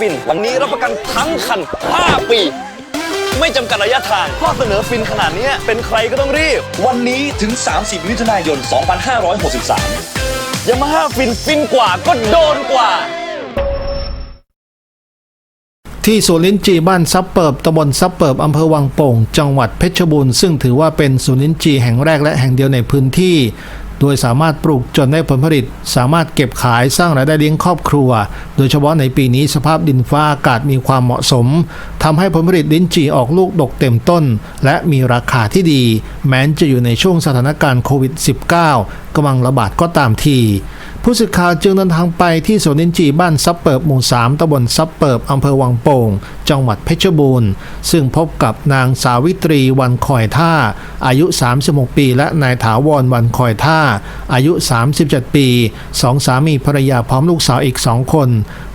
ฟินวันนี้รับประกันทั้งคัน 5 ปี ไม่จำกัดระยะทางข้อเสนอฟินขนาดนี้เป็นใครก็ต้องรีบ วันนี้ถึง 30 มิถุนายน 2563ยามาฮ่าฟินฟินกว่าก็โดนกว่าที่สวนลิ้นจีบ้านซับเปิบตำบลซับเปิบอำเภอวังโป่ง จังหวัดเพชรบูรณ์ซึ่งถือว่าเป็นสวนลิ้นจีแห่งแรกและแห่งเดียวในพื้นที่ โดยสามารถปลูกจนได้ผลผลิต สามารถเก็บขายสร้างรายได้เลี้ยงครอบครัว โดยเฉพาะในปีนี้สภาพดินฟ้าอากาศมีความเหมาะสมทำให้ผลผลิตลิ้นจีออกลูกดกเต็มต้น และมีราคาที่ดี แม้จะอยู่ในช่วงสถานการณ์โควิด -19 กำลังระบาดก็ตามทีผู้สื่อข่าวจึงเดินทางไปที่สวนนินจีบ้านซับเปิบหมู่ 3ตำบลซับเปิบอำเภอวังโป่ง จังหวัดเพชรบูรณ์ ซึ่งพบกับนางสาวิตรีวันคอยท่า อายุ 36 ปี และนายถาวรวันคอยท่า อายุ 37 ปีสองสามีภรรยาพร้อมลูกสาวอีกสองคน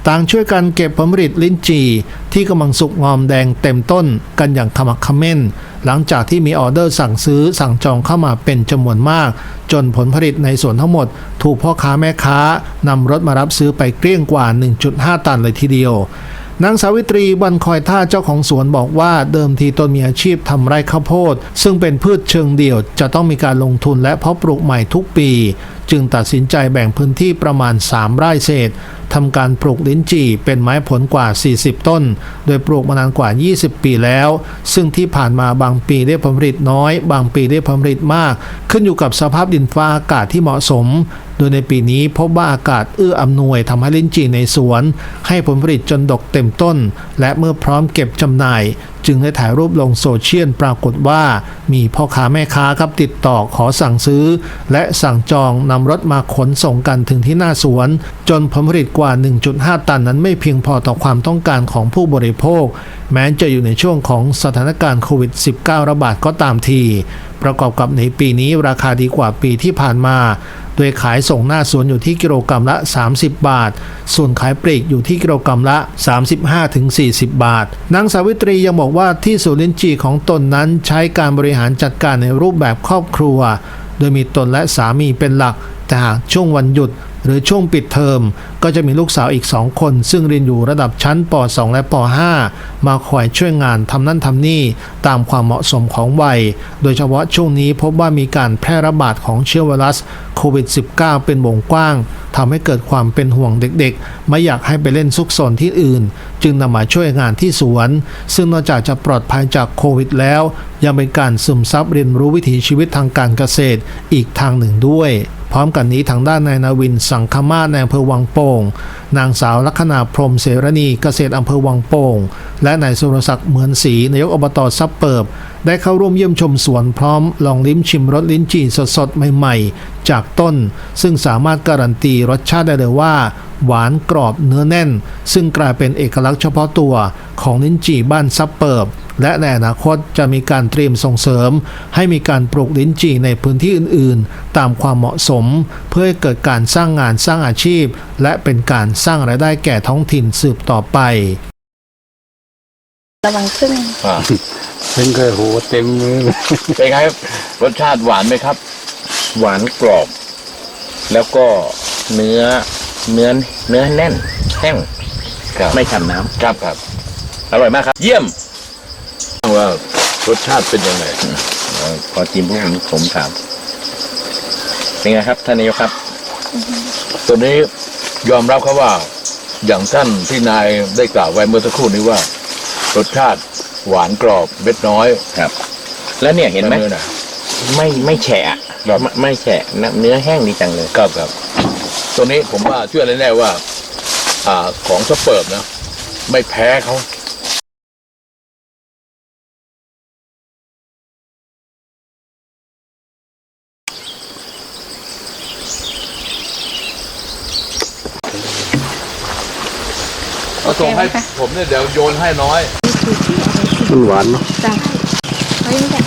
ต่างช่วยกันเก็บผลผลิตลิ้นจี่ที่กำลังสุกงอมแดงเต็มต้นกันอย่างขมักขม้น หลังจากที่มีออเดอร์สั่งซื้อสั่งจองเข้ามาเป็นจำนวนมาก จนผลผลิตในสวนทั้งหมด ถูกพ่อค้าแม่ค้านำรถมารับซื้อไปเกลี้ยงกว่า 1.5 ตันเลยทีเดียว นางสาวิตรีวันคอยท่าเจ้าของสวนบอกว่าเดิมทีตนมีอาชีพทำไร่ข้าวโพด ซึ่งเป็นพืชเชิงเดี่ยว จะต้องมีการลงทุนและเพาะปลูกใหม่ทุกปี จึงตัดสินใจแบ่งพื้นที่ประมาณ 3 ไร่เศษ ทำการปลูกลิ้นจี่เป็นไม้ผลกว่า 40 ต้น โดยปลูกมานานกว่า 20 ปีแล้ว ซึ่งที่ผ่านมาบางปีได้ผลผลิตน้อย บางปีได้ผลผลิตมาก ขึ้นอยู่กับสภาพดินฟ้าอากาศที่เหมาะสม โดยในปีนี้พบว่าอากาศเอื้ออำนวยทำให้ลิ้นจี่ในสวน ให้ผลผลิตจนดกเต็มต้น และเมื่อพร้อมเก็บจำหน่าย จึงได้ถ่ายรูปลงโซเชียลปรากฏว่า มีพ่อค้าแม่ค้าครับติดต่อขอสั่งซื้อ และสั่งจองนำรถมาขนส่งกันถึงที่หน้าสวน จนผลผลิตกว่าา 1.5 ตันนั้นไม่เพียงพอต่อความต้องการของผู้บริโภค แม้จะอยู่ในช่วงของสถานการณ์โควิด -19 ระบาดก็ตามที ประกอบกับในปีนี้ราคาดีกว่าปีที่ผ่านมา โดยขายส่งหน้าสวนอยู่ที่กิโลกรรัมละ 30 บาท ส่วนขายปลีกอยู่ที่กิโลกรรัมละ 35-40 บาท นางสาวิตรียังบอกว่าที่สวนลิ้นจีของตนนั้นใช้การบริหารจัดการในรูปแบบครอบครัว โดยมีตนและสามีเป็นหลักแต่หากช่วงวันหยุดหรือช่วงปิดเทอม ก็จะมีลูกสาวอีกสองคน ซึ่งเรียนอยู่ระดับชั้นป .2 และป .5 มาคอยช่วยงานทำนั่นทำนี่ตามความเหมาะสมของวัย โดยเฉพาะช่วงนี้พบว่ามีการแพร่ระบาดของเชื้อไวรัสโควิด -19 เป็นวงกว้างทำให้เกิดความเป็นห่วงเด็กๆ ไม่อยากให้ไปเล่นซุกซนที่อื่น จึงนำมาช่วยงานที่สวน ซึ่งนอกจากจะปลอดภัยจากโควิดแล้ว ยังเป็นการซึมซับเรียนรู้วิถีชีวิตทางการเกษตรอีกทางหนึ่งด้วย ร้อมกันนี้ทางด้านนายนาวินสังคมาศในอำเภอวังโป่ง นางสาวลัคนาพรมเสรณีเกษตรอำเภอวังโป่ง และนายสุรศักดิ์เหมือนศรีนายกอบตซับเปิบ ได้เข้าร่วมเยี่ยมชมสวนพร้อมลองลิ้มชิมรสลิ้นจี่สดๆ ใหม่ๆ จากต้น ซึ่งสามารถการันตีรสชาติได้เลยว่า หวานกรอบเนื้อแน่น ซึ่งกลายเป็นเอกลักษณ์เฉพาะตัวของลิ้นจี่บ้านซับเปิบ และในอนาคตจะมีการเตรียมส่งเสริม ให้มีการปลูกลิ้นจี่ในพื้นที่อื่น ๆ ตามความเหมาะสม เพื่อให้เกิดการสร้างงานสร้างอาชีพ และเป็นการสร้างรายได้แก่ท้องถิ่นสืบต่อไประวังพึ่งอ่าเป็นเคยโหเต็มมือเป็นไงครับรสชาติหวานไหมครับ หวานกรอบ แล้วก็เนื้อเนื้อเนื้อแน่น แห้งครับไม่ฉ่ำน้ำครับครับ อร่อยมากครับ เยี่ยม ว่ารสชาติเป็นยังไงพอจิมพวกผมผมถามเป็นไงครับท่านนายกครับ ตัวนี้ยอมรับครับว่า อย่างท่านที่นายได้กล่าวไว้เมื่อสักครู่นี้ว่า รสชาติหวานกรอบเม็ดน้อยครับ แล้วเนี่ยเห็นไหมนื้อนะไม่ไม่แฉะครับไม่ไม่แฉะนะเนื้อแห้งดีจังเลยครับครับ ตัวนี้ผมว่าเชื่อแน่ๆว่า อ่าของสเปิร์มนะไม่แพ้เขา ส่งให้ผมเนี่ยเดี๋ยวโยนให้น้อยมันหวานเนาะจ้ะเฮ้ยไม่ใช่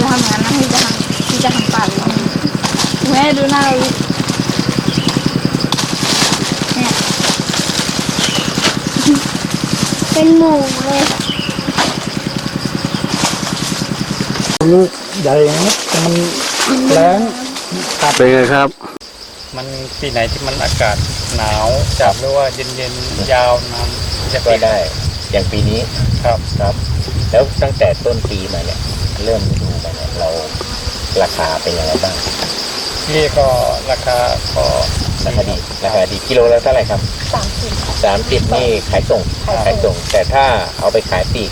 เราทำงานนะที่จะทำที่จะทำป่าเลยแม่ดูหน้าเราดิเนี่ยเป็นหมูเลยลูกใหญ่นะมันแรงเป็นไงครับ มันปีไหนที่มันอากาศหนาวจัดหรือว่าเย็นๆยาวนาน จะก็เป็นได้ อย่างปีนี้ครับครับ แล้วตั้งแต่ต้นปีมาเนี่ย เริ่มดูมาเนี่ยเราราคาเป็นยังไงบ้างนี่ก็ราคาก็ราคาดีราคาดีกิโลละเท่าไหร่ครับสามสิบสามสิบนี่ขายส่งขายส่งขายส่งแต่ถ้าเอาไปขายปลีก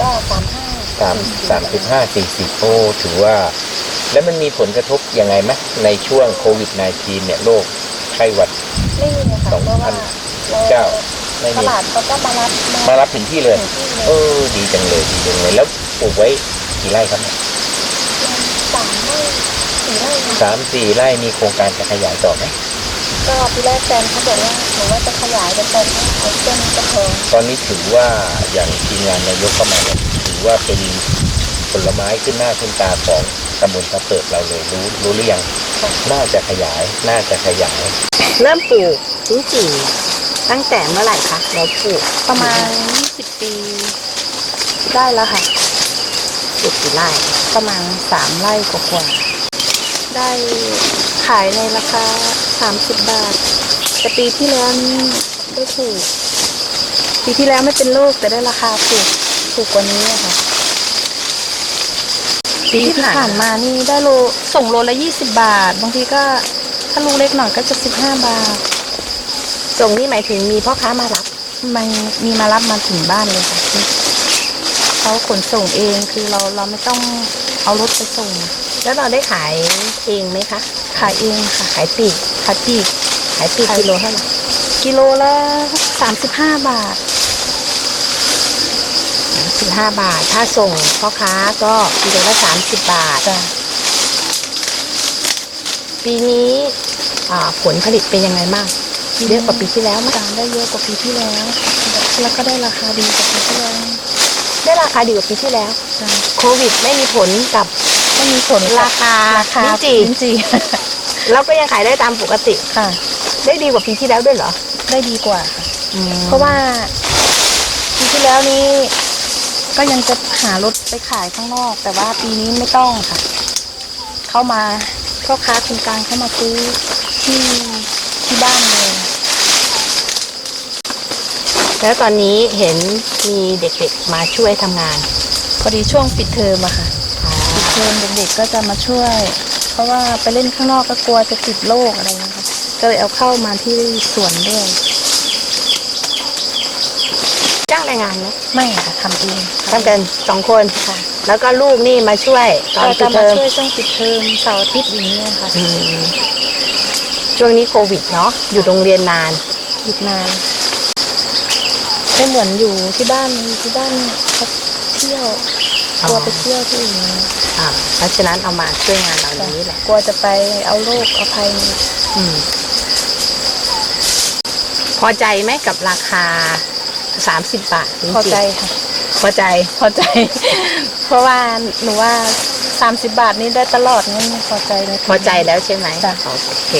ก็สามห้าสามสามสิบห้าสี่สิบโอ้ถือว่า แล้วมันมีผลกระทบยังไงไหมในช่วงโควิด -19 เนี่ยโรคไข้หวัดไม่มีค่ะสองเพราะพัว่านเก้า ไม่ตมี ลาดเขาก็มารับมารับถึงที่เลย ถึงที่เลยเออดีจังเลยดีจังเลยแล้วปลูกไว้กี่ไร่ครับเนี่ยสามไร่สี่ไร่ค่ะสามสี่ไร่มีโครงการจะขยายต่อไหมก็ทีแรกแฟนเขาบอกว่าหนูว่าจะขยายแต่แฟนเขาเอาเส้นกระทงตอนนี้ถือว่าอย่างทีมงานนายกเข้ามาเนี่ยถือว่าเป็นผลไม้ขึ้นหน้าขึ้นตาของตำบลสะเปิดเราเลยรู้รู้หรือยังน่าจะขยายน่าจะขยาย เริ่มปลูกลิ้นจี่ ตั้งแต่เมื่อไหร่คะเราปลูกประมาณยี่สิบปี ได้แล้วค่ะ ปลูกกี่ไร่ประมาณสามไร่กว่าๆได้ขายในราคาสามสิบบาท แต่ปีที่แล้วนี่ได้ถูก ปีที่แล้วไม่เป็นลูกแต่ได้ราคาถูกถูกกว่านี้อะค่ะปีที่ผ่านมานี่ได้โลส่งโลละยี่สิบบาท บางทีก็ถ้าลูกเล็กหน่อยก็จะสิบห้าบาท ส่งนี่หมายถึงมีพ่อค้ามารับ มันมีมารับมาถึงบ้านเลยค่ะเขาขนส่งเองคือเราเราไม่ต้องเอารถไปส่ง แล้วเราได้ขายเองไหมคะ ขายเองค่ะ ขายปลีกขายปลีกขายปลีกขายกิโลเท่าไหร่กิโลละสามสิบห้าบาทสิบห้าบาท ถ้าส่งพ่อค้าก็กิโลละสามสิบบาทจ้ะปีนี้อ่าผลผลิตเป็นยังไงบ้าง เยอะกว่าปีที่แล้วไหมจ้ะได้เยอะกว่าปีที่แล้ว แล้วก็ได้ราคาดีกว่าปีที่แล้วได้ราคาดีกว่าปีที่แล้วจ้ะโควิดไม่มีผลกับไม่มีผลราคาราคาลิ้นจี่ลิ้นจี่แล้วก็ยังขายได้ตามปกติค่ะ ได้ดีกว่าปีที่แล้วด้วยเหรอ ได้ดีกว่าค่ะเพเพราะราะว่าว่าปีที่แล้วนี้ ก็ยังจะหารถไปขายข้างนอก แต่ว่าปีนี้ไม่ต้องค่ะ เข้ามาพ่อค้าคนกลางเข้ามาซื้อที่ที่บ้านเลย แล้วตอนนี้เห็นมีเด็กๆมาช่วยทำงาน พอดีช่วงปิดเทอมอะค่ะปิดเทอมเด็กๆก็จะมาช่วย เพราะว่าไปเล่นข้างนอกก็กลัวจะติดโรคอะไรอย่างเงี้ยค่ะก็เลยเอาเข้ามาที่สวนด้วยจ้างแรงงานไหมไม่ค่ะทำเองทำกันสองคนค่ะ แล้วก็ลูกนี่มาช่วยตอนก็ปิจะดเทมาอมช่วยช่วงปิดเทอมเสาร์อาทิตย์อย่างเงี้ยค่ะอืมช่วงนี้โควิดเนาะอยู่โรงเรียนนาน หยุดนาน ไม่เหมือนอยู่ที่บ้านที่บ้านเขาเที่ยวกลัวไปเที่ยวที่อื่นอ่าเพราะฉะนั้นเอามาช่วยงานเรานี้แหละกลัวจะไปเอาโรคเอาภัยอืมพอใจไหมกับราคาสามสิบบาทจริงๆพอใจค่ะ พอใจพอใจ เพราะว่าหนูว่าสามสิบบาทนี้ได้ตลอดงั้นพอใจเลยพอใจแล้วใช่ไหมจ้ะโอเค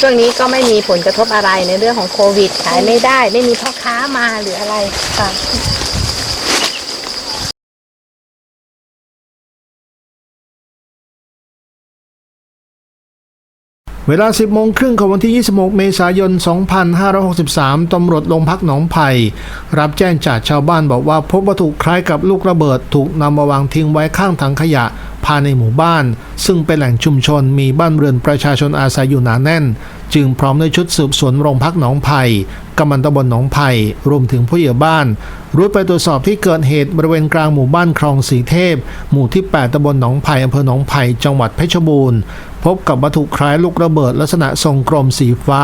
ช่วงนี้ก็ไม่มีผลกระทบอะไรในเรื่องของโควิด ขายไม่ได้ ไม่มีพ่อค้ามาหรืออะไรค่ะเวลา 10 โมงครึ่งของวันที่ 26 เมษายน 2563 ตำรวจโรงพักหนองไผ่รับแจ้งจากชาวบ้านบอกว่าพบวัตถุคล้ายกับลูกระเบิดถูกนำมาวางทิ้งไว้ข้างถังขยะ ภายในหมู่บ้าน ซึ่งเป็นแหล่งชุมชนมีบ้านเรือนประชาชนอาศัยอยู่หนาแน่นจึงพร้อมด้วยชุดสืบสวนโรงพักหนองไผ่กำมันตำบลหนองไผ่รวมถึงผู้ใหญ่บ้าน รุดไปตรวจสอบที่เกิดเหตุบริเวณกลางหมู่บ้านคลองสีเทพ หมู่ที่ 8ตำบลหนองไผ่อำเภอหนองไผ่จังหวัดเพชรบูรณ์ พบกับวัตถุคล้ายลูกระเบิดลักษณะทรงกลมสีฟ้า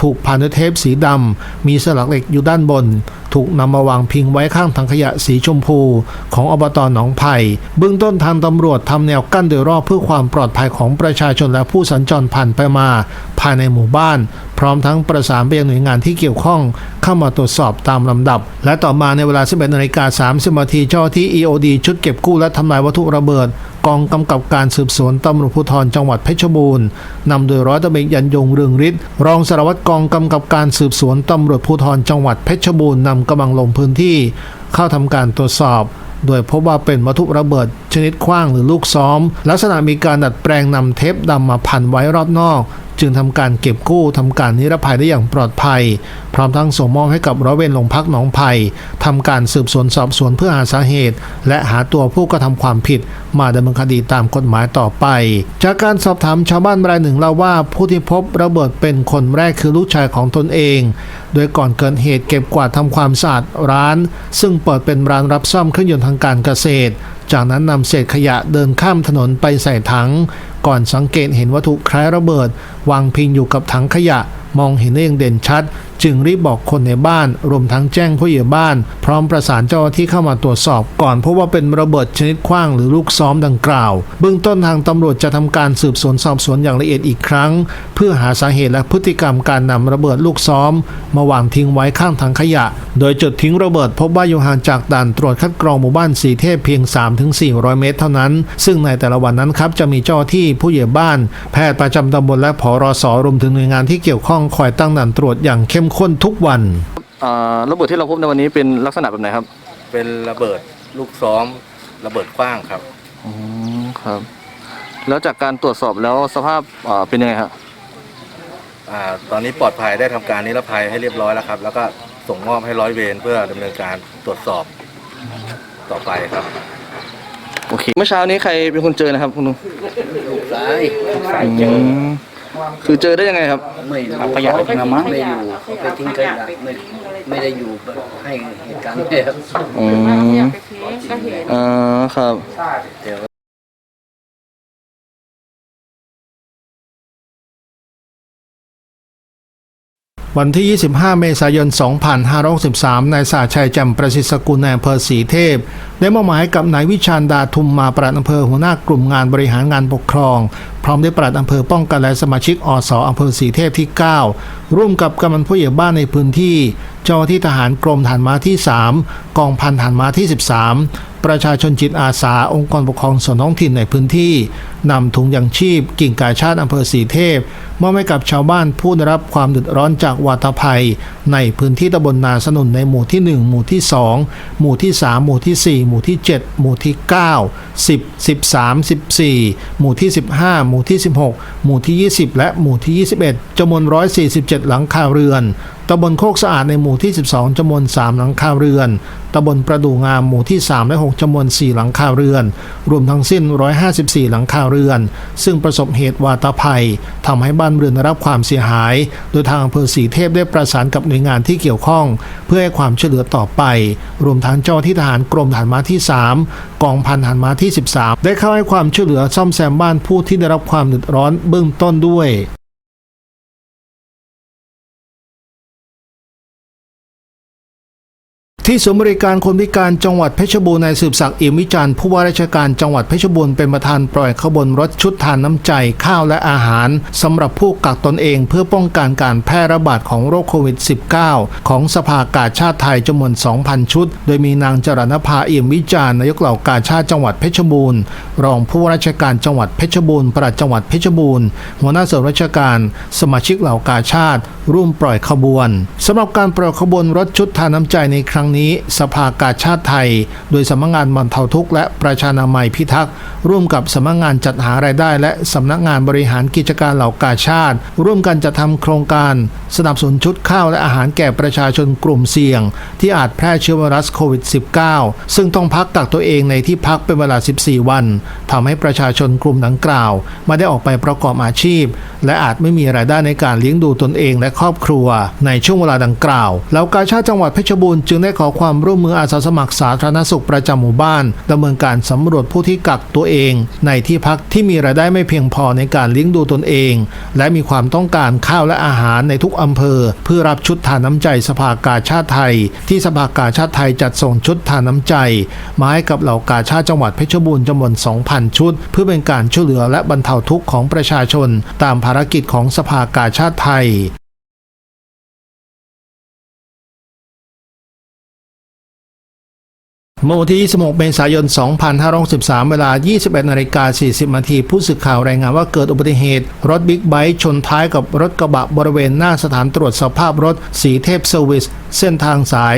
ถูกพันด้วยเทปสีดำมีสลักเหล็กอยู่ด้านบน ถูกนำมาวางพิงไว้ข้างถังขยะสีชมพู ของอบตหนองไผ่เบื้องต้นทางตำรวจทำแนวกั้นโดยรอบเพื่อความปลอดภัยของประชาชนและผู้สัญจรผ่านไปมา ภายในหมู่บ้าน พร้อมทั้งประสานไปยังหน่วยงานที่เกี่ยวข้องเข้ามาตรวจสอบตามลำดับ และต่อมาในเวลา 11นาฬิกา30นาทีเจ้าที่ EOD ชุดเก็บกู้และทำลายวัตถุระเบิด กองกำกับการสืบสวนตำรวจภูธรจังหวัดเพชรบูรณ์นำโดยร้อยตำรวจยันยงเรืองฤทธิ์รองสารวัตรกองกำกับการสืบสวนตำรวจภูธรจังหวัดเพชรบูรณ์นำกำลังลงพื้นที่ เข้าทำการตรวจสอบโดยพบว่าเป็นวัตถุระเบิด ชนิดขว้างหรือลูกซ้อม ลักษณะมีการดัดแปลงนำเทปดำมาพันไว้รอบนอก จึงทำการเก็บกู้ทำการนิรภัยได้อย่างปลอดภัย พร้อมทั้งส่งมอบให้กับร้อยเวรโรงพักหนองไผ่ทำการสืบสวนสอบสวนเพื่อหาสาเหตุ และหาตัวผู้กระทำความผิด มาดำเนินคดีตามกฎหมายต่อไป จากการสอบถามชาวบ้านรายหนึ่งเล่าว่าผู้ที่พบระเบิดเป็นคนแรกคือลูกชายของตนเอง โดยก่อนเกิดเหตุเก็บกวาดทำความสะอาดร้าน ซึ่งเปิดเป็นร้านรับซ่อมเครื่องยนต์ทางการเกษตรจากนั้นนำเศษขยะเดินข้ามถนนไปใส่ถัง ก่อนสังเกตเห็นวัตถุคล้ายระเบิด วางพิงอยู่กับถังขยะ มองเห็นได้อย่างเด่นชัดจึงรีบบอกคนในบ้าน รวมทั้งแจ้งผู้ใหญ่บ้าน พร้อมประสานเจ้าหน้าที่เข้ามาตรวจสอบ ก่อนพบว่าเป็นระเบิดชนิดขว้างหรือลูกซ้อมดังกล่าว เบื้องต้นทางตำรวจจะทำการสืบสวนสอบสวนอย่างละเอียดอีกครั้ง เพื่อหาสาเหตุและพฤติกรรมการนำระเบิดลูกซ้อม มาวางทิ้งไว้ข้างถังขยะ โดยจุดทิ้งระเบิดพบว่าอยู่ห่างจากด่านตรวจคัดกรองหมู่บ้านสีเทพเพียง 3-400 เมตรเท่านั้น ซึ่งในแต่ละวันนั้นครับจะมีเจ้าหน้าที่ผู้ใหญ่บ้าน แพทย์ประจำตำบลและผอรสรวมถึงหน่วยงานที่เกี่ยวข้องคอยตั้งด่านตรวจอย่างเข้มข้นทุกวัน อ่าระเบิดที่เราพบในวันนี้เป็นลักษณะแบบไหนครับเป็นระเบิดลูกซ้อมระเบิดกว้างครับ อืมครับ แล้วจากการตรวจสอบแล้วสภาพอ่าเป็นยังไงครับอ่าตอนนี้ปลอดภัยได้ทำการนิรภัยให้เรียบร้อยแล้วครับ แล้วก็ส่งมอบให้ร้อยเวรเพื่อดำเนินการตรวจสอบต่อไปครับ โอเคเมื่อเช้านี้ใครเป็นคนเจอนะครับคุณลุงซ้ายอืม คือเจอได้ยังไงครับ ไม่รู้ขยะทิ้งละมั้ง ไม่อยู่เขาไปทิ้งขยะไม่ไม่ได้อยู่ให้เหตุการณ์เนี่ยครับอืมอ่าครับวั วันที่ 25 เมษายน 2563 นายสาชัยจำประสิทธิ์สกุลในอำเภอศรีเทพ ได้มอบหมายกับนายวิชาญดาทุมมาปลัดอำเภอหัวหน้ากลุ่มงานบริหารงานปกครอง พร้อมด้วยปลัดอำเภอป้องกันและสมาชิกอสอำเภอศรีเทพที่ 9 ร่วมกับกำนันผู้ใหญ่บ้านในพื้นที่ เจ้าหน้าที่ทหารกรมฐานม้าที่ 3 กองพันฐานม้าที่ 13 ประชาชนจิตอาสา องค์กรปกครองส่วนท้องถิ่นในพื้นที่นำถุงยางชีพ กิ่งกาชาติอำเภอสีเทพมอบให้กับชาวบ้านผู้ได้รับความเดือดร้อนจากวาตภัย ในพื้นที่ตำบลนาสนุนในหมู่ที่ 1 หมู่ที่ 2 หมู่ที่ 3 หมู่ที่ 4 หมู่ที่ 7 หมู่ที่ 9 10 13 14 หมู่ที่ 15 หมู่ที่ 16 หมู่ที่ 20 และหมู่ที่ 21จำนวน 147 หลังคาเรือน ตำบลโคกสะอาดในหมู่ที่ 12จำนวน 3 หลังคาเรือน ตำบลประดูงามหมู่ที่ 3 และ 6จำนวน 4 หลังคาเรือน รวมทั้งสิ้น 154 หลังคาเรือน ซึ่งประสบเหตุวาตภัยทำให้บ้านเรือนได้รับความเสียหาย โดยทางอำเภอสีเทพได้ประสานกับหน่วยงานที่เกี่ยวข้อง เพื่อให้ความช่วยเหลือต่อไป รวมทั้งเจ้าที่ทหารกรมฐานม้าที่ 3 กองพันฐานม้าที่ 13 ได้เข้าให้ความช่วยเหลือซ่อมแซมบ้านผู้ที่ได้รับความเดือดร้อนเบื้องต้นด้วย ที่ศูนย์บริการคนพิการจังหวัดเพชรบูรณ์นายสืบศักดิ์อิมวิจารณ์ผู้ว่าราชการจังหวัดเพชรบูรณ์เป็นประธานปล่อยขบวนรถชุดทานน้ำใจข้าวและอาหารสำหรับผู้กักตนเองเพื่อป้องกันการแพร่ระบาดของโรคโควิด -19 ของสภากาชาติไทยจำนวน 2,000 ชุด โดยมีนางจรณภาอิ่มวิจารณ์นายกเหล่ากาชาติจังหวัดเพชรบูรณ์ รองผู้ว่าราชการจังหวัดเพชรบูรณ์ปลัดจังหวัดเพชรบูรณ์หัวหน้าส่วนราชการ สมาชิกเหล่ากาชาติ ร่วมปล่อยขบวนสำหรับการปล่อยขบวนรถชุดทานน้ำใจในครั้งนี้สภากาชาติไทย โดยสำนักงานบรรเทาทุกข์และประชานามัยพิทักษ์ร่วมกับสำนักงานจัดหารายได้ และสำนักงานบริหารกิจการเหล่ากาชาติ ร่วมกันจัดทำโครงการ สนับสนุนชุดข้าวและอาหารแก่ประชาชนกลุ่มเสี่ยง ที่อาจแพร่เชื้อไวรัสโควิด -19 ซึ่งต้องพักกักตัวเองในที่พักเป็นเวลา 14 วันทำให้ประชาชนกลุ่มดังกล่าวไม่ได้ออกไปประกอบอาชีพ และอาจไม่มีรายได้ในการเลี้ยงดูตนเองและครอบครัว ในช่วงเวลาดังกล่าว แล้วกาชาติจังหวัดเพชรบูรณ์จึงได้ขออความร่วมมืออาสาสมัครสาธารณสุขประจำหมู่บ้านดำเนินการสำรวจผู้ที่กักตัวเอง ในที่พักที่มีรายได้ไม่เพียงพอในการเลี้ยงดูตนเอง และมีความต้องการข้าวและอาหารในทุกอำเภอ เพื่อรับชุดทานน้ำใจสภากาชาติไทย ที่สภากาชาติไทยจัดส่งชุดทานน้ำใจ มาให้กับเหล่ากาชาติจังหวัดเพชรบูรณ์จำนวน 2,000 ชุด เพื่อเป็นการช่วยเหลือและบรรเทาทุกข์ของประชาชน ตามภารกิจของสภากาชาติไทย เมื่อวันที่ 26 เมษายน 2563เวลา 21นาฬิกา 40นาทีผู้สื่อข่าวรายงานว่าเกิดอุบัติเหตุ รถบิ๊กไบค์ชนท้ายกับรถกระบะบริเวณหน้าสถานตรวจสภาพรถสีเทพเซอร์วิส เส้นทางสาย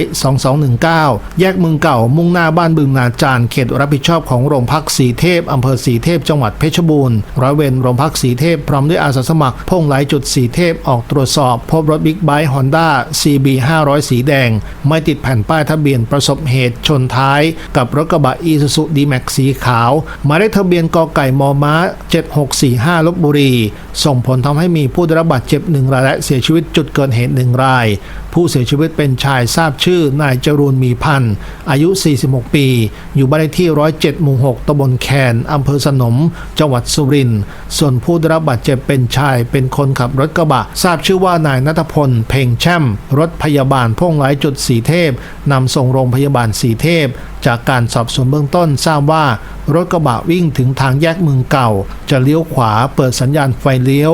2219 แยกเมืองเก่ามุ่งหน้าบ้านบึงนาจารเขตรับผิดชอบของโรงพักสีเทพ อำเภอสีเทพจังหวัดเพชรบูรณ์ร้อยเวรโรงพักสีเทพพร้อมด้วยอาสาสมัครพ่งไหลจุดสีเทพออกตรวจสอบ พบรถบิ๊กไบค์ฮอนด้า CB 500 สีแดง ไม่ติดแผ่นป้ายทะเบียนประสบเหตุชนท้ายกับรถกระบะอีซูซูดีแม็กสีขาวหมายเลขทะเบียนกไก่มอม้า 7645ลบบุรี ส่งผลทำให้มีผู้ได้รับบาดเจ็บหนึ่งรายและเสียชีวิตจุดเกิดเหตุหนึ่งราย ผู้เสียชีวิตเป็นชายทราบชื่อนายจรูนมีพันธ์อายุ 46 ปี อยู่บ้านเลขที่ 107 หมู่ 6ตำบลแคนอำเภอสนม จังหวัดสุรินทร์ส่วนผู้ได้รับบาดเจ็บเป็นชาย เป็นคนขับรถกระบะ ทราบชื่อว่านายนัทพล เพ่งแช่ม รถพยาบาลพ่วงไร้จุดสีเทพนำส่งโรงพยาบาลสีเทพ จากการสอบสวนเบื้องต้นทราบว่ารถกระบะวิ่งถึงทางแยกเมืองเก่า จะเลี้ยวขวาเปิดสัญญาณไฟเลี้ยว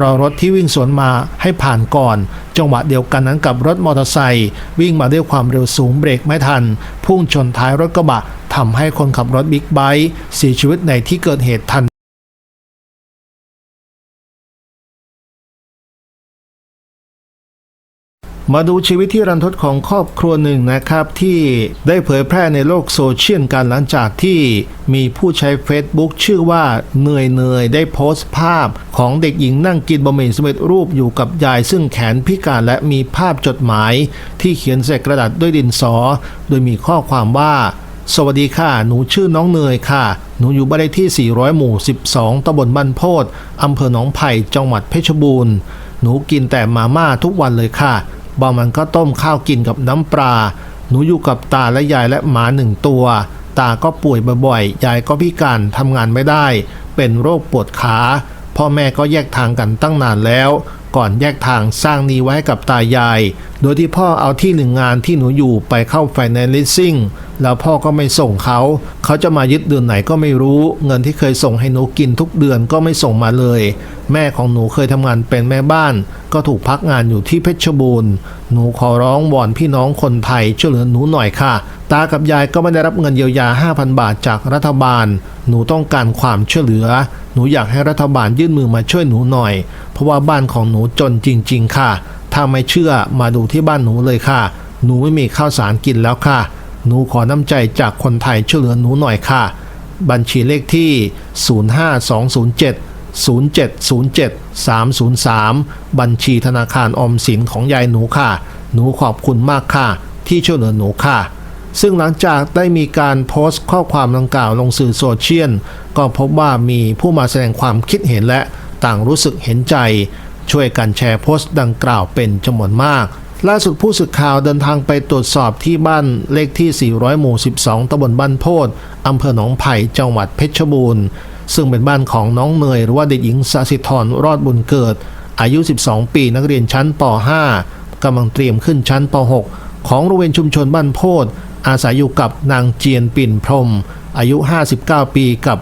รอรถที่วิ่งสวนมาให้ผ่านก่อน จังหวะเดียวกันนั้นกับรถมอเตอร์ไซค์วิ่งมาด้วยความเร็วสูงเบรกไม่ทัน พุ่งชนท้ายรถกระบะทำให้คนขับรถบิ๊กไบค์เสียชีวิตในที่เกิดเหตุทัน มาดูชีวิตที่รันทดของครอบครัวหนึ่งนะครับ ที่ได้เผยแพร่ในโลกโซเชียลกันหลังจากที่มีผู้ใช้ Facebook ชื่อว่าเนยเนยได้โพสต์ภาพของเด็กหญิงนั่งกินบะหมี่สำเร็จรูปอยู่กับยายซึ่งแขนพิการและมีภาพจดหมาย ที่เขียนใส่กระดาษด้วยดินสอ โดยมีข้อความว่าสวัสดีค่ะ หนูชื่อน้องเนยค่ะ หนูอยู่บ้านเลขที่ 400 หมู่ 12ตำบลบ้านโพธอำเภอหนองไผ่ จังหวัดเพชรบูรณ์ หนูกินแต่มาม่าทุกวันเลยค่ะ บางมันก็ต้มข้าวกินกับน้ำปลา หนูอยู่กับตาและยายและหมาหนึ่งตัว ตาก็ป่วยบ่อยๆ ยายก็พิการทำงานไม่ได้ เป็นโรคปวดขา พ่อแม่ก็แยกทางกันตั้งนานแล้ว ก่อนแยกทางสร้างนี้ไว้กับตายายโดยที่พ่อเอาที่หนึ่งงานที่หนูอยู่ไปเข้าไฟแนนซ์ลิสซิ่งแล้วพ่อก็ไม่ส่งเขา เขาจะมายึดเดือนไหนก็ไม่รู้ เงินที่เคยส่งให้หนูกินทุกเดือนก็ไม่ส่งมาเลย แม่ของหนูเคยทำงานเป็นแม่บ้าน ก็ถูกพักงานอยู่ที่เพชรบูรณ์ หนูขอร้องวอนพี่น้องคนไทยช่วยเหลือหนูหน่อยค่ะ ตากับยายก็ไม่ได้รับเงินเยียวยา 5,000 บาทจากรัฐบาล หนูต้องการความช่วยเหลือ หนูอยากให้รัฐบาลยื่นมือมาช่วยหนูหน่อย เพราะว่าบ้านของหนูจนจริง ๆ ค่ะ ถ้าไม่เชื่อมาดูที่บ้านหนูเลยค่ะ หนูไม่มีข้าวสารกินแล้วค่ะ หนูขอน้ำใจจากคนไทยช่วยเหลือหนูหน่อยค่ะ บัญชีเลขที่ 05207 0707 303 บัญชีธนาคารออมสินของยายหนูค่ะ หนูขอบคุณมากค่ะ ที่ช่วยเหลือหนูค่ะ ซึ่งหลังจากได้มีการโพสต์ข้อความดังกล่าวลงสื่อโซเชียลก็พบว่ามีผู้มาแสดงความคิดเห็นและต่างรู้สึกเห็นใจ ช่วยกันแชร์โพสต์ดังกล่าวเป็นจำนวนมาก ล่าสุดผู้สื่อข่าวเดินทางไปตรวจสอบที่บ้านเลขที่ 400 หมู่ 12ตำบลบ้านโพธอำเภอหนองไผ่จังหวัดเพชรบูรณ์ ซึ่งเป็นบ้านของน้องเนยหรือว่าเด็กหญิงสาสิธรรอดบุญเกิด อายุ 12 ปีนักเรียนชั้นป .5 กำลังเตรียมขึ้นชั้นป .6 ของโรงเรียนชุมชนบ้านโพธอาศัยอยู่กับนางเจียนปิ่นพรม อายุ 59 ปีกับ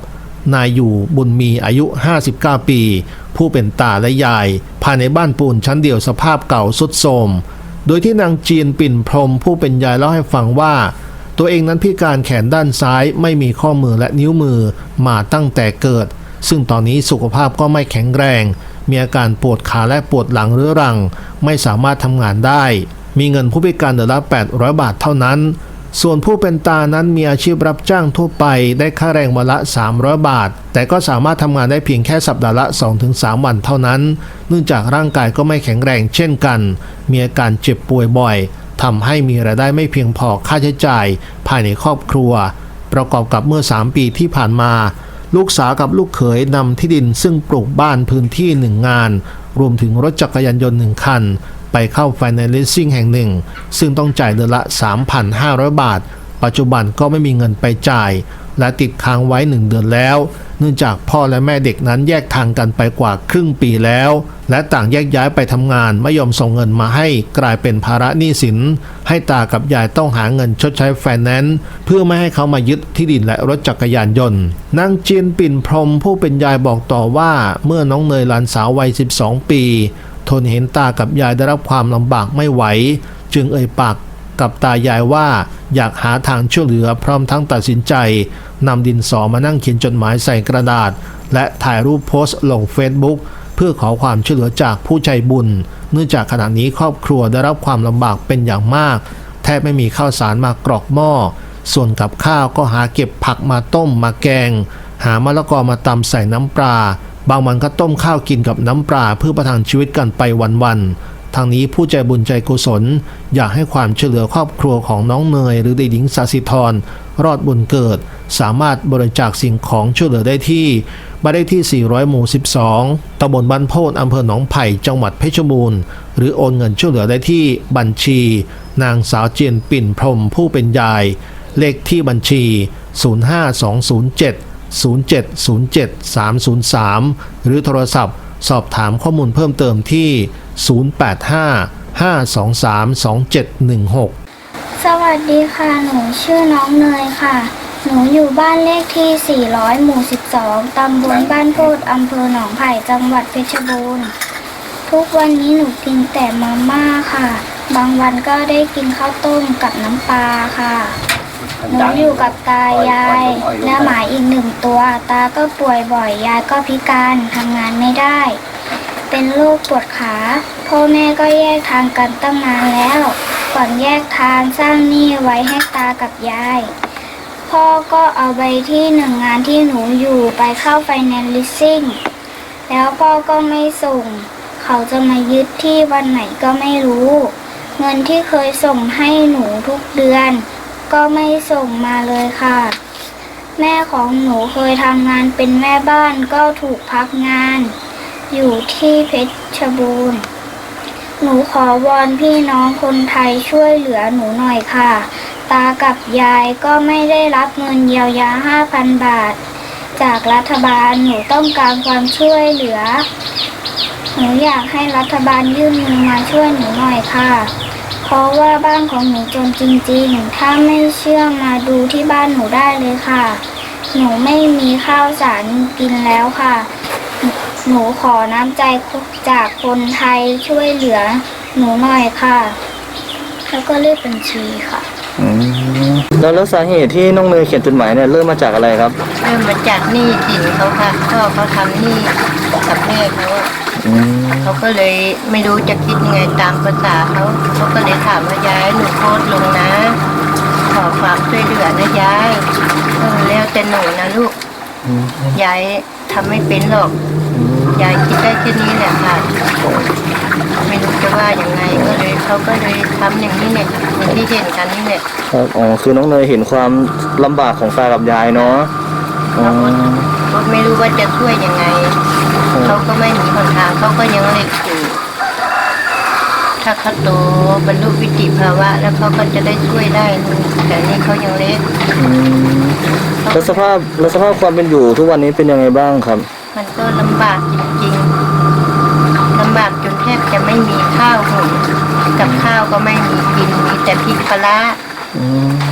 นายอยู่บุญมีอายุ 59 ปี ผู้เป็นตาและยาย ภายในบ้านปูนชั้นเดียวสภาพเก่าสุดโทรมโดยที่นางจีนปิ่นพรมผู้เป็นยายเล่าให้ฟังว่า ตัวเองนั้นพิการแขนด้านซ้ายไม่มีข้อมือและนิ้วมือมาตั้งแต่เกิด ซึ่งตอนนี้สุขภาพก็ไม่แข็งแรง มีอาการปวดขาและปวดหลังเรื้อรัง ไม่สามารถทำงานได้ มีเงินผู้พิการเดือนละ800 บาทเท่านั้น ส่วนผู้เป็นตานั้นมีอาชีพรับจ้างทั่วไปได้ค่าแรงวันละ 300 บาท แต่ก็สามารถทำงานได้เพียงแค่สัปดาห์ละ 2-3 วันเท่านั้น เนื่องจากร่างกายก็ไม่แข็งแรงเช่นกัน มีอาการเจ็บป่วยบ่อยทำให้มีรายได้ไม่เพียงพอค่าใช้จ่าย ภายในครอบครัว ประกอบกับเมื่อ 3 ปีที่ผ่านมา ลูกสาวกับลูกเขยนำที่ดินซึ่งปลูกบ้านพื้นที่หนึ่งงาน รวมถึงรถจักรยานยนต์หนึ่งคัน ไปเข้าไฟแนนซ์ลิสซิ่งแห่งหนึ่ง ซึ่งต้องจ่ายเดือนละ 3,500 บาท ปัจจุบันก็ไม่มีเงินไปจ่าย และติดค้างไว้หนึ่งเดือนแล้ว เนื่องจากพ่อและแม่เด็กนั้นแยกทางกันไปกว่าครึ่งปีแล้ว และต่างแยกย้ายไปทำงานไม่ยอมส่งเงินมาให้กลายเป็นภาระหนี้สิน ให้ตากับยายต้องหาเงินชดใช้ไฟแนนซ์เพื่อไม่ให้เขามายึดที่ดินและรถจักรยานยนต์นางจีนปิ่นพรหมผู้เป็นยายบอกต่อว่าเมื่อน้องเนยหลานสาววัย 12 ปี ทนเห็นตากับยายได้รับความลำบากไม่ไหว จึงเอ่ยปากกับตายายว่าอยากหาทางช่วยเหลือพร้อมทั้งตัดสินใจนำดินสอมานั่งเขียนจดหมายใส่กระดาษ และถ่ายรูปโพสต์ลงเฟซบุ๊กเพื่อขอความช่วยเหลือจากผู้ใจบุญ เนื่องจากขณะนี้ครอบครัวได้รับความลำบากเป็นอย่างมาก แทบไม่มีข้าวสารมากรอกหม้อ ส่วนกับข้าวก็หาเก็บผักมาต้มมาแกง หามะละกอมาตำใส่น้ำปลา บางวันก็ต้มข้าวกินกับน้ำปลาเพื่อประทังชีวิตกันไปวันๆทางนี้ผู้ใจบุญใจกุศล อยากให้ความช่วยเหลือครอบครัวของน้องเนย หรือเด็กหญิงสาสิธร รอดบุญเกิด สามารถบริจาคสิ่งของช่วยเหลือได้ที่บ้านเลขที่ 400 หมู่ 12 ตำบลบ้านโพธอำเภอหนองไผ่ จังหวัดเพชรบูรณ์ หรือโอนเงินช่วยเหลือได้ที่บัญชี นางสาวเจียนปิ่นพรมผู้เป็นยาย เลขที่บัญชี 05207 0707303 หรือโทรศัพท์ สอบถามข้อมูลเพิ่มเติมที่ 085-523-2716สวัสดีค่ะ หนูชื่อน้องเนยค่ะ หนูอยู่บ้านเลขที่ 400 หมู่ 12 ตำบลบ้านโพดอำเภอหนองไผ่จังหวัดเพชรบูรณ์ ทุกวันนี้หนูกินแต่มาม่าค่ะ บางวันก็ได้กินข้าวต้มกับน้ำปลาค่ะ หนูอยู่กับตายาย และหมาอีกหนึ่งตัว ตาก็ป่วยบ่อยยายก็พิการทำงานไม่ได้ เป็นโรคปวดขาพ่อแม่ก็แยกทางกันตั้งนานแล้ว ก่อนแยกทางสร้างหนี้ไว้ให้ตากับยาย พ่อก็เอาใบที่หนึ่งงานที่หนูอยู่ไปเข้าไฟแนนซ์ลิสซิ่งแล้วพ่อก็ไม่ส่ง เขาจะมายึดที่วันไหนก็ไม่รู้ เงินที่เคยส่งให้หนูทุกเดือน ก็ไม่ส่งมาเลยค่ะ แม่ของหนูเคยทำงานเป็นแม่บ้านก็ถูกพักงาน อยู่ที่เพชรบูรณ์ หนูขอวอนพี่น้องคนไทยช่วยเหลือหนูหน่อยค่ะ ตากับยายก็ไม่ได้รับเงินเยียวยา 5,000 บาท จากรัฐบาลหนูต้องการความช่วยเหลือ หนูอยากให้รัฐบาลยื่นมือมาช่วยหนูหน่อยค่ะ เพราะว่าบ้านของหนูจนจริงๆ ถ้าไม่เชื่อมาดูที่บ้านหนูได้เลยค่ะ หนูไม่มีข้าวสารกินแล้วค่ะ หนูขอน้ำใจจากคนไทยช่วยเหลือ หนูหน่อยค่ะ แล้วก็เลขบัญชีค่ะแล้วแล้วสาเหตุที่น้องเนยเขียนจดหมายเนี่ยเริ่มมาจากอะไรครับ เริ่มมาจากหนี้สินเขาค่ะพ่อเขาทำหนี้กับแม่เขาอะ เขาก็เลยไม่รู้จะคิดยังไงตามภาษาเขาเขาก็เลยถามว่ายายหนูโพสต์ลงนะ ขอความช่วยเหลือนะยายเออแล้วแต่หนูนะลูกยายทำไม่เป็นหรอกยายคิดได้แค่นี้แหละค่ะไม่รู้จะว่ายังไงก็เลยเขาก็เลยทำอย่างนี้เนี่ยอย่างที่เห็นกันนี่เนี่ยครับอ๋อคือน้องเนยเห็นความลำบากของตากับยายเนาะอ๋อก็ไม่รู้ว่าจะช่วยยังไง เขาก็ไม่มีหนทางเขาก็ยังเล็กอยู่ถ้าเขาโตบรรลุวิติภาวะ แล้วเขาก็จะได้ช่วยได้นู่นแต่นี่เขายังเล็กแล้วสภาพแล้วสภาพความเป็นอยู่ทุกวันนี้เป็นยังไงบ้างครับ มันก็ลำบากจริงๆลำบากจนแทบจะไม่มีข้าวหุงกับข้าวก็ไม่มีกินมีแต่พริกปลาร้า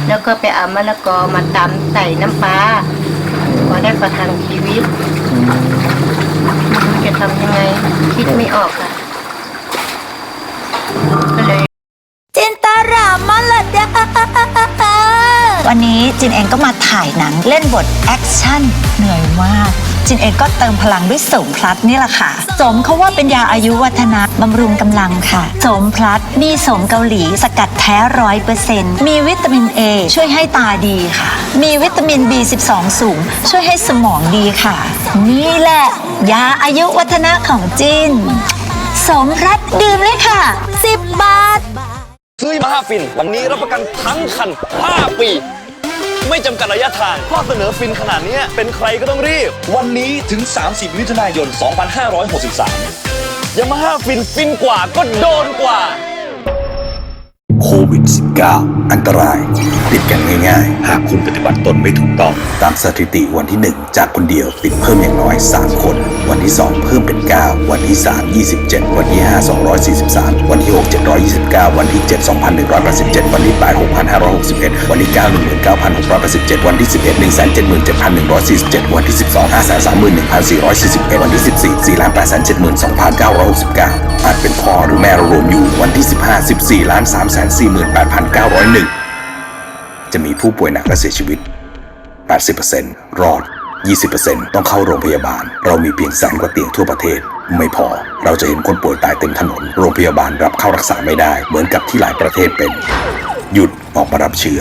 แล้วก็ไปเอามะละกอมาตำใส่น้ำปลาพอได้ประทังชีวิตไม่รู้ จะทำยังไง คิดไม่ออกอะก็เลยจินตารามลดาวันนี้จินเองก็มาถ่ายหนังเล่นบทแอคชั่นเหนื่อยมาก จินเองก็เติมพลังด้วยสมพลัสนี่แหละค่ะ สมเขาว่าเป็นยาอายุวัฒนะบำรุงกำลังค่ะ สมพลัสมีสมเกาหลีสกัดแท้ร้อยเปอร์เซ็นต์มีวิตามิน A ช่วยให้ตาดีค่ะ มีวิตามิน B12 สูง ช่วยให้สมองดีค่ะ นี่แหละ ยาอายุวัฒนะของจินสมพลัสดื่มเลยค่ะ 10 บาท ซื้อมาห้าฟิน วันนี้รับประกันทั้งคัน 5 ปี ไม่จำกัดระยะทางข้อเสนอฟินขนาดเนี้ยเป็นใครก็ต้องรีบ วันนี้ถึง 30 มิถุนายน 2563ยามาฮ่าฟินฟินกว่าก็โดนกว่า โควิด -19 อันตราย ติดกันง่ายๆ หากคุณปฏิบัติตนไม่ถูกต้อง ตามสถิติวันที่ 1 จากคนเดียวติดเพิ่มอย่างน้อย 3 คน วันที่ 2 เพิ่มเป็น 9 วันที่ 3 27 วันที่ 5 243 วันที่ 6 729 วันที่ 7 2,187 วันที่ 8 6,561 วันที่ 9 19,687 วันที่ 11 177,147 วันที่ 12 531,441 วันที่ 14 4 8 7 2,969อาจเป็นพ่อหรือแม่รวมอยู่วันที่ 15 14 3 4 8 9 0 1 จะมีผู้ป่วยหนักและเสียชีวิต 80%รอด 20%ต้องเข้าโรงพยาบาล เรามีเพียงแสนกว่าเตียงทั่วประเทศ ไม่พอ เราจะเห็นคนป่วยตายเต็มถนน โรงพยาบาลรับเข้ารักษาไม่ได้ เหมือนกับที่หลายประเทศเป็น หยุดออกมารับเชื้อ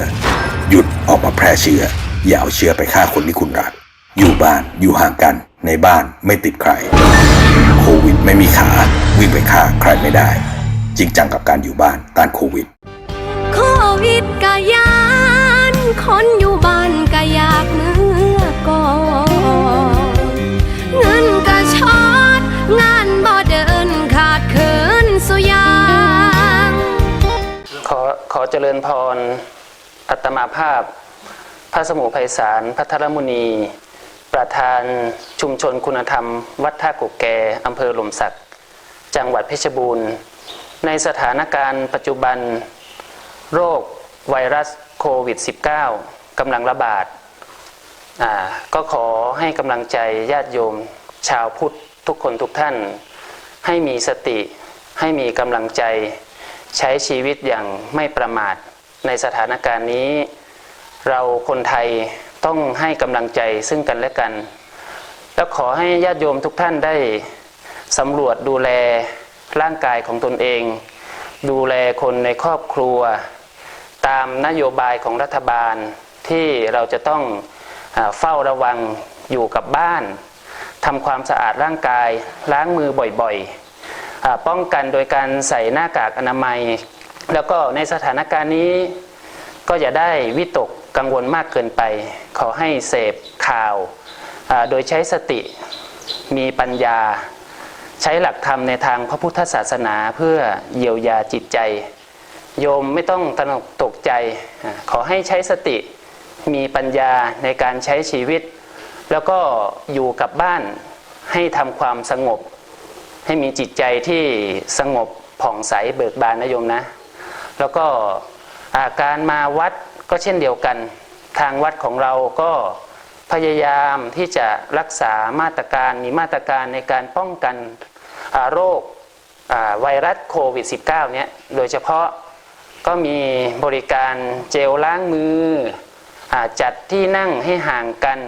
หยุดออกมาแพร่เชื้อ อย่าเอาเชื้อไปฆ่าคนที่คุณรัก อยู่บ้านอยู่ห่างกัน ในบ้านไม่ติดใคร โควิดไม่มีขาวิ่งไปฆ่าใครไม่ได้ จริงจังกับการอยู่บ้านต้านโควิดโควิดกะยา คนอยู่บ้านกะอยากเมื่อก่อนเงินกะช็อตงานบ่เดินขาดเขินสุยางขอขอเจริญพร อัตมาภาพ พระสมุไพศาลพัทรมุนี ประธานชุมชนคุณธรรม วัดท่ากุกแกอำเภอหล่มสัก จังหวัดเพชรบูรณ์ ในสถานการณ์ปัจจุบัน โรคไวรัส โควิด -19 กำลังระบาดก็ขอให้กำลังใจญาติโยมชาวพุทธทุกคนทุกท่าน ให้มีสติ ให้มีกำลังใจ ใช้ชีวิตอย่างไม่ประมาทในสถานการณ์นี้ เราคนไทยต้องให้กำลังใจซึ่งกันและกัน แล้วขอให้ญาติโยมทุกท่านได้สำรวจดูแลร่างกายของตนเอง ดูแลคนในครอบครัว ตามนโยบายของรัฐบาลที่เราจะต้องเฝ้าระวังอยู่กับบ้านทำความสะอาดร่างกายล้างมือบ่อยๆ ป้องกันโดยการใส่หน้ากากอนามัย แล้วก็ในสถานการณ์นี้ก็อย่าได้วิตกกังวลมากเกินไป ขอให้เสพข่าว โดยใช้สติมีปัญญา ใช้หลักธรรมในทางพระพุทธศาสนาเพื่อเยียวยาจิตใจ โยมไม่ต้องตระหนกตกใจ ขอให้ใช้สติมีปัญญาในการใช้ชีวิต แล้วก็อยู่กับบ้านให้ทำความสงบ ให้มีจิตใจที่สงบผ่องใสเบิกบานนะโยมนะ แล้วก็อาการมาวัดก็เช่นเดียวกัน ทางวัดของเราก็พยายามที่จะรักษามาตรการมีมาตรการในการป้องกันโรคไวรัสโควิด -19 เนี่ยโดยเฉพาะ ก็มีบริการเจลล้างมืออจัดที่นั่งให้ห่างกัน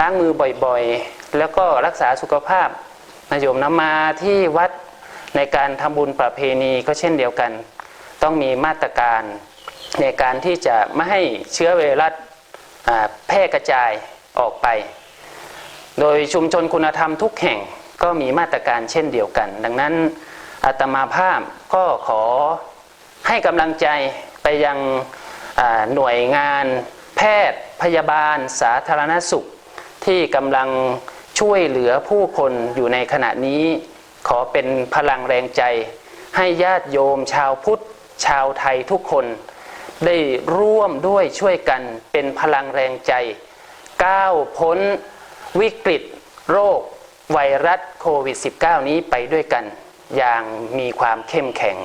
ล้างมือบ่อยๆ แล้วก็รักษาสุขภาพนโยมนำมาที่วัดในการทำบุญประเพณีก็เช่นเดียวกัน ต้องมีมาตรการในการที่จะไม่ให้เชื้อไวรัสแพร่กระจายออกไป โดยชุมชนคุณธรรมทุกแห่งก็มีมาตรการเช่นเดียวกัน ดังนั้นอาตมาภาพก็ขอ ให้กำลังใจไปยังหน่วยงานแพทย์พยาบาล สาธารณสุข ที่กำลังช่วยเหลือผู้คนอยู่ในขณะนี้ ขอเป็นพลังแรงใจ ให้ญาติโยมชาวพุทธ ชาวไทยทุกคน ได้ร่วมด้วยช่วยกันเป็นพลังแรงใจ ก้าวพ้นวิกฤต โรค ไวรัสโควิด -19 นี้ไปด้วยกัน อย่างมีความเข้มแข็ง